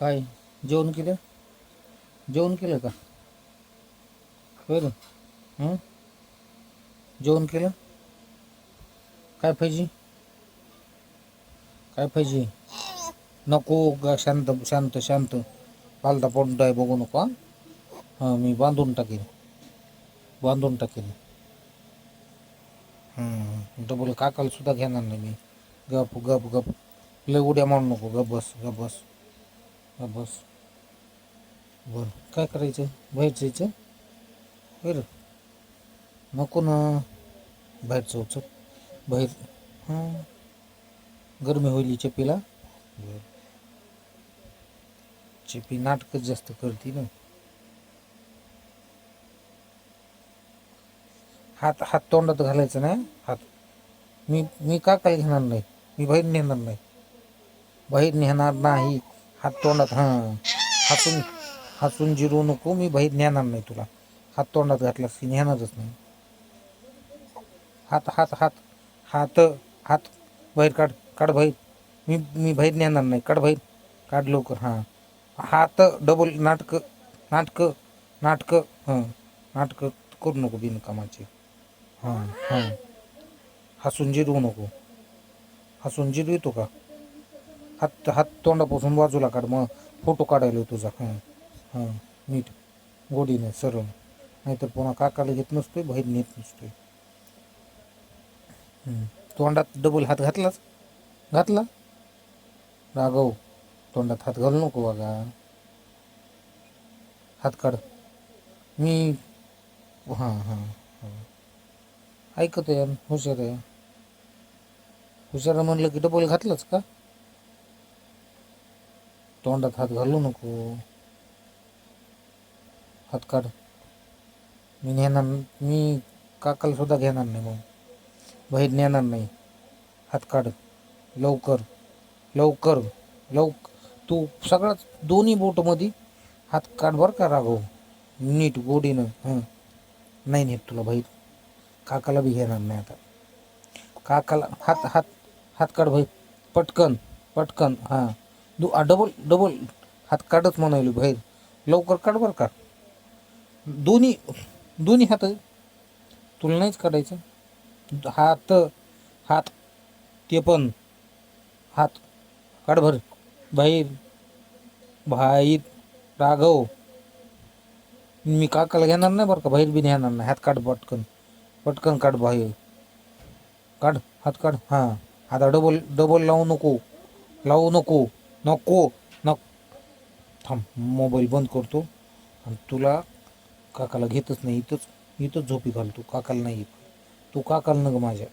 काय? जेवण केलं? जेवण केलं का? बरं जेवण केलं? काय पाहिजे काय पाहिजे नको ग शांत शांत शांत. पालता पडून आहे बघू नको हां? मी बांधून टाकेन. बांधून टाकेन. डबल काकाला सुद्धा घेणार नाही मी. गप गप गप. लय उड्या मारू नको गप बस गप बस. हा बस. बरं काय करायचं? बाहेर जायचं? बरं नको ना. बाहेर जाऊचं बाहेर. हां. गरमी होईल चेपीला. बरं. चेपी नाटकच जास्त करते ना. हात हात तोंडात घालायचं नाही हात. मी मी का काय घेणार नाही? मी बाहेर नेणार नाही. बाहेर नेणार नाही. हात तोंडात हां. हसून हसून जिरू नको मी बाहेर नेणार नाही तुला. हात तोंडात घातलास की नेणारच नाही. हात हात हात हात हात बाहेर काढ काढ बाहेर मी मी बाहेर नेणार नाही काढ बाहेर काढ लवकर हां. हात डबल नाटकं नाटकं नाटकं हां. नाटकं करू नको बिनकामाचे. हां हां. हसून जिरू नको. हसून जिरू येतो का? हात हात तोंडापासून बाजूला काढ मग फोटो काढायला तुझा. हां हां नीट. गोडीने सरळ. नाहीतर पुन्हा काकाला घेत नसतोय बाहेर नेत नसतोय. तोंडात डबल हात घातलाच घातला? राघव तोंडात हात घालू नको बघा हात काढ. मी हां हां हां. ऐकत आहे हुशार आहे. हुशार म्हणलं की डबल घातलंच का? तोंडात हात घालू नको. हात काढ. मी नेणार मी काकाला सुद्धा घेणार नाही मग. बाहेर नेणार नाही. हात काढ. लवकर. लवकर. लवक तू सगळ्याच दोन्ही बोटमध्ये हात काढ बरं का राघव. नीट गोडीनं हं. नाही नेत तुला बाहेर काकाला बी घेणार नाही आता. काकाला हात हात हात काढ भाई पटकन पटकन हां. दु डबल डबल हात काढत म्हणायलो बाहेर. लवकर काढ बरं का. दोन्ही दोन्ही हात तुला नाहीच काढायचं. हात हात ते पण. हात काढ भर. बाहेर. बाहेर राघव. मी काकाला घेणार नाही बरं का बाहेर बी घेणार नाही. हात काढ पटकन. पटकन काढ बाहेर. काढ हात काढ. हां. आता डबल डबल लावू नको. लावू नको. नको नको. थांब मोबाईल बंद करतो. आणि तुला काकाला घेतच नाही इथंच इथंच झोपी घालतो. काकाला नाही तू काकाला नग माझ्या.